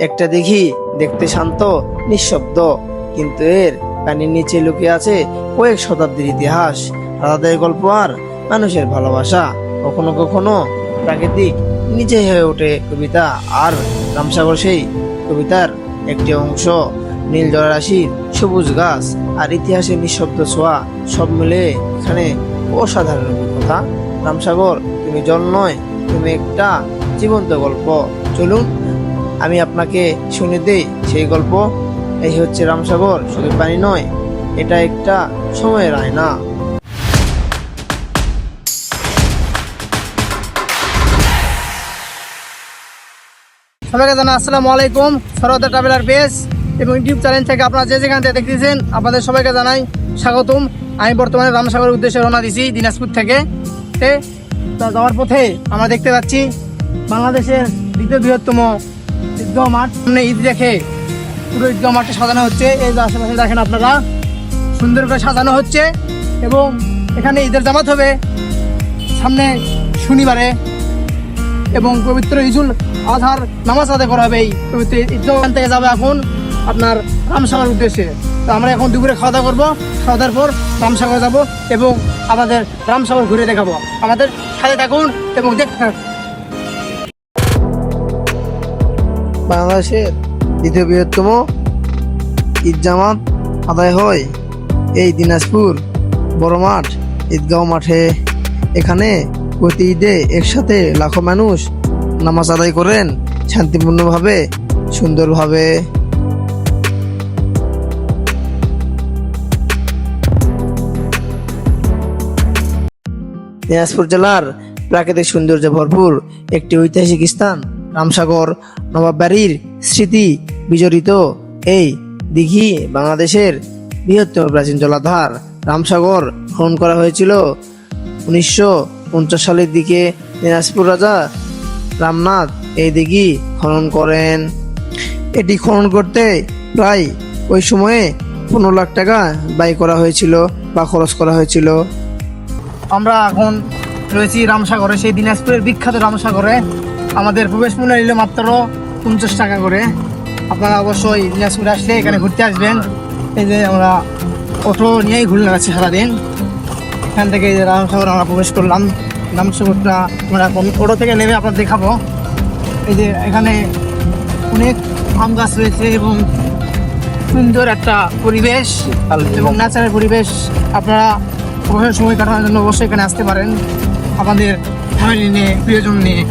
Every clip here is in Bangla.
একটা দেখি দেখতে শান্ত, নিঃশব্দ। কিন্তু এর পানির নিচে লুকিয়ে আছে কয়েক শতাব্দীর ইতিহাস। রাজাদের গল্প আর মানুষের ভালোবাসা। কখনো কখনো প্রাকৃতিক নিজে হয়ে ওঠে কবিতা। আর রামসাগর সেই কবিতার একটি অংশ। নীল জলরাশি, সবুজ গাছ আর ইতিহাসের নিঃশব্দ ছোঁয়া সব মিলে এখানে অসাধারণ অভিজ্ঞতা। রামসাগর, তুমি জল নয়, তুমি একটা জীবন্ত গল্প। চলুন আমি আপনাকে শুনে দেই সেই গল্প। এই হচ্ছে রামসাগর, শুধু পানি নয়, এটা একটা সময়ের আয়না। সবাইকে জানা আসসালামু আলাইকুম, সরদা ট্রাভেলার পেজ এবং ইউটিউব চ্যানেল থেকে আপনারা যে যেখান থেকে দেখতেছেন, আপনাদের সবাইকে জানাই স্বাগতম। আমি বর্তমানে রামসাগরের উদ্দেশ্যে রওনা দিছি দিনাজপুর থেকে। তে যাওয়ার পথে আমরা দেখতে পাচ্ছি বাংলাদেশের দ্বিতীয় বৃহত্তম ঈদগাহ মাঠ সামনে ঈদ রেখে পুরো ঈদগাহ মাঠে সাজানো হচ্ছে। এই আশেপাশে দেখেন আপনারা, সুন্দর করে সাজানো হচ্ছে এবং এখানে ঈদের জামাত হবে সামনে শনিবারে এবং পবিত্র ইজুল আধার নামাজ আদায় করা হবে। এই পবিত্র ঈদগাহ থেকে যাবে এখন আপনার রামসাগর উদ্দেশ্যে। তো আমরা এখন দুপুরে খাওয়া দাওয়া করব, খাওয়া দাওয়ার পর রামসাগর যাব এবং আমাদের রামসাগর ঘুরে দেখাবো। আমাদের সাথে থাকুন এবং দেখতে বাংলাদেশের দ্বিতীয় বৃহত্তম ঈদ জামাত আদায় হয়। এই দিনাজপুর বড় মাঠ, ঈদগাঁও মাঠে। এখানে প্রতি ঈদে একসাথে লাখো মানুষ নামাজ আদায় করেন শান্তিপূর্ণভাবে, সুন্দরভাবে। দিনাজপুর জেলার প্রাকৃতিক সৌন্দর্যে ভরপুর একটি ঐতিহাসিক স্থান রামসাগর নবাব বাড়ির স্মৃতি বিজড়িত এই দিঘি বাংলাদেশের বৃহত্তম প্রাচীন জলাধার রামসাগর খনন করা হয়েছিল উনিশশো পঞ্চাশ সালের দিকে। দিনাজপুর রাজা রামনাথ এই দিঘি খনন করেন। এটি খনন করতে প্রায় ওই সময়ে পনেরো লাখ টাকা ব্যয় করা হয়েছিল বা খরচ করা হয়েছিল। আমরা এখন রয়েছি রামসাগরে, সেই দিনাজপুরের বিখ্যাত রামসাগরে। আমাদের প্রবেশ মূল্য নিল মাত্র পঞ্চাশ টাকা করে। আপনারা অবশ্যই দিনাজপুরে আসলে এখানে ঘুরতে আসবেন। এই যে আমরা অটো নিয়েই ঘুরে বেড়াচ্ছি সারাদিন। এখান থেকে যে রামসাগর আমরা প্রবেশ করলাম। রামসাগরটা আমরা অটো থেকে নেমে আপনার দেখাবো। এই যে এখানে অনেক আম গাছ রয়েছে এবং সুন্দর একটা পরিবেশ এবং ন্যাচারাল পরিবেশ। আপনারা অবসর সময় কাটানোর জন্য অবশ্যই এখানে আসতে পারেন। আমাদের ফ্যামিলি নিয়ে, প্রিয়জন নিয়ে।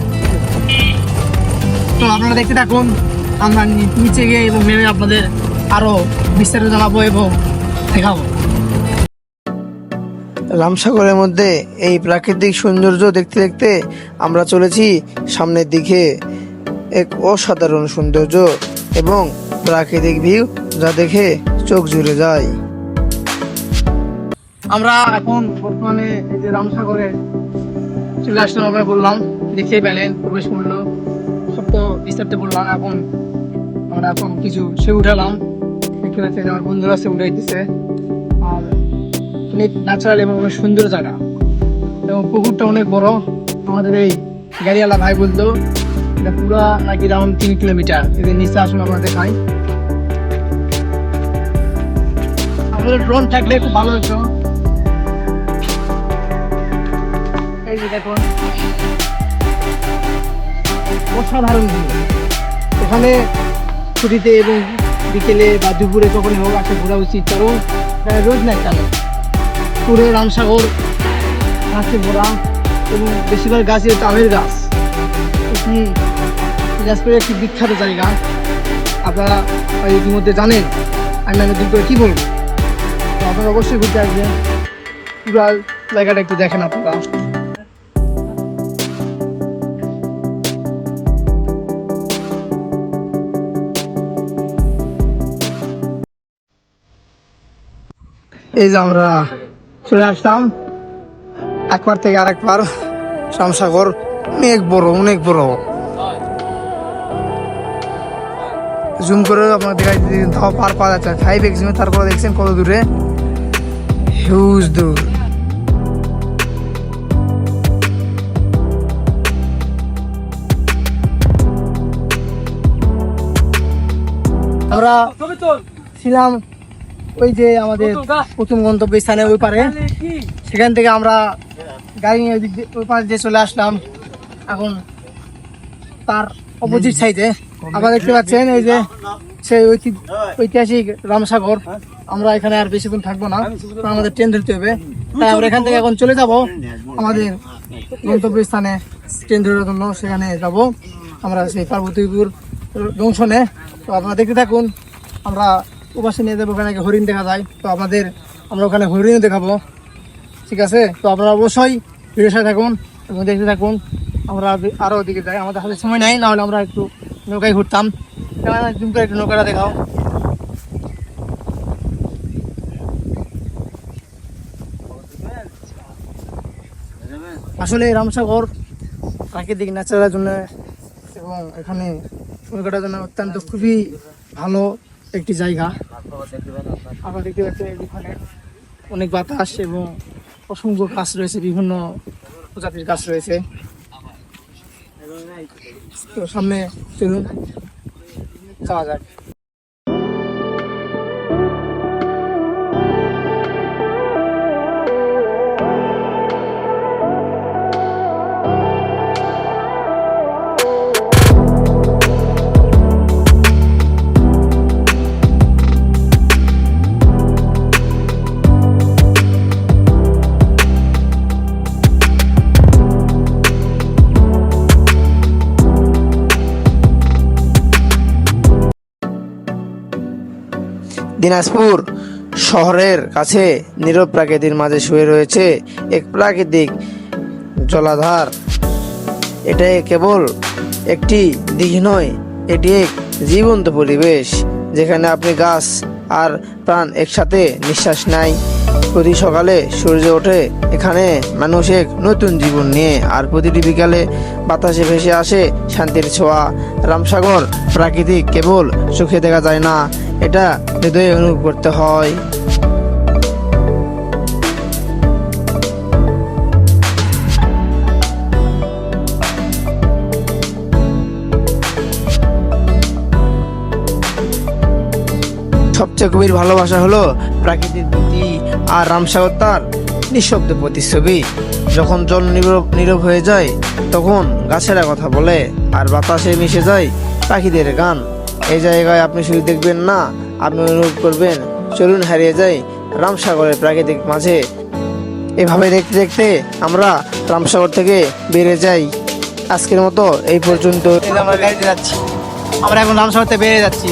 তো আপনারা দেখতে থাকুন আমরা নিচে গিয়ে এবং নেমে আপনাদের আরও বিস্তারিত জানাব এবং দেখাবো। রামসাগরের মধ্যে এই প্রাকৃতিক সৌন্দর্য দেখতে দেখতে আমরা চলেছি সামনের দিকে। এক অসাধারণ সৌন্দর্য এবং প্রাকৃতিক ভিউ যা দেখে চোখ জুড়ে যায়। আমরা এখন বর্তমানে এই যে রামসাগরে চলে আসলাম বললাম দেখতেই পেলেন প্রবেশ মূল্য তো বললাম এখন আমরা এখন কিছু সে উঠালাম। দেখতে পাচ্ছি আমার বন্ধুরা সে উঠাইতেছে। আর অনেক ন্যাচারাল এবং অনেক সুন্দর জায়গা। এবং পুকুরটা অনেক বড়। আমাদের এই গাড়িওয়ালা ভাই বলতো, এটা পুরো নাকি রাউন্ড তিন কিলোমিটার এদের নিচে আসুন আমরা দেখাই। আমাদের ড্রোন থাকলে খুব ভালো হতো। এই যে দেখুন। অসাধারণ view। এখানে ছুটিতে এবং বিকেলে বা দুপুরে যখন হোক আসে ঘোরা উচিত, কারণ রোদ নাই কেন পুরো রামসাগর গাছে ভরা এবং বেশিরভাগ গাছে তামের গাছ। এটি দিনাজপুরের একটি বিখ্যাত জায়গা। আপনারা ইতিমধ্যে জানেন, আমি নতুন করে কী বলব? তো আপনারা অবশ্যই ঘুরতে আসবেন। পুরো জায়গাটা একটু দেখেন আপনারা। এই যে আমরা চলে আসলাম। একবার থেকে আরেকবার। রামসাগর অনেক বড় অনেক বড়। জুম করে আপনার দেখাই দিতে তাও পার পাওয়া যাচ্ছে ফাইভ এক্সিমে তারপরে দেখছেন কত দূরে? হিউজ দূর। আমরা ছিলাম ওই যে আমাদের প্রথম গন্তব্য স্থানে ওই পারে। সেখান থেকে আমরা গাড়ি নিয়ে ওই ওই পাশ দিয়ে চলে আসলাম। এখন তার অপোজিট সাইডে আবার দেখতে পাচ্ছেন এই যে সেই ঐতি- ঐতিহাসিক রামসাগর। আমরা এখানে আর বেশিক্ষণ থাকব না। আমাদের ট্রেন ধরতে হবে। তাই আমরা এখান থেকে এখন চলে যাব। আমাদের গন্তব্য স্থানে ট্রেন ধরার জন্য সেখানে যাব। আমরা সেই পার্বতীপুর জংশনে। তো আপনারা দেখতে থাকুন। আমরা উপাসে নিয়ে যাব, ওখানে হরিণ দেখা যায়। তো আপনাদের আমরা ওখানে হরিণও দেখাবো। ঠিক আছে? তো আপনারা অবশ্যই ভিডিওর সাথে থাকুন এবং দেখতে থাকুন। আমরা আরো- আরও ওদিকে যাই। আমাদের হাতে সময় নাই, নাহলে আমরা একটু নৌকায় ঘুরতাম। জুম করে একটু নৌকাটা দেখাও। আসলে রামসাগর প্রাকৃতিক ন্যাচারালের জন্য এবং এখানে নৌকাটার জন্য অত্যন্ত খুবই ভালো। একটি জায়গা। আমরা দেখতে পাচ্ছি এখানে অনেক বাতাস এবং অসংখ্য গাছ রয়েছে বিভিন্ন প্রজাতির গাছ রয়েছে। তো সামনে চলুন যাওয়া যাক। দিনাজপুর শহরের কাছে নীরব প্রাকৃতির মাঝে শুয়ে রয়েছে এক প্রাকৃতিক জলাধার। এটাই কেবল একটি দিঘি নয়, এটি এক জীবন্ত পরিবেশ যেখানে আপনি গাছ আর প্রাণ একসাথে নিঃশ্বাস নেয়। প্রতি সকালে সূর্য ওঠে, এখানে মানুষ এক নতুন জীবন নিয়ে, আর প্রতিটি বিকালে বাতাসে ভেসে আসে শান্তির ছোঁয়া। রামসাগর প্রাকৃতিক কেবল চোখে দেখা যায় না এটা হৃদয়ে অনুভব করতে হয়। সবচেয়ে গভীর ভালোবাসা হলো প্রাকৃতিক প্রতি আর রামসাগর তার নিঃশব্দ প্রতিচ্ছবি। যখন জল নীরব হয়ে যায়, তখন গাছেরা কথা বলে আর বাতাসে মিশে যায় পাখিদের গান। এই জায়গায় আপনি শুধু দেখবেন না, আপনি অনুরোধ করবেন। চলুন হারিয়ে যাই রামসাগরের প্রাকৃতিক মাঝে। এভাবে দেখতে দেখতে আমরা রামসাগর থেকে বেড়ে যাই। আজকের মতো এই পর্যন্ত। আমরা গাড়িতে যাচ্ছি। আমরা এখন বেড়ে যাচ্ছি।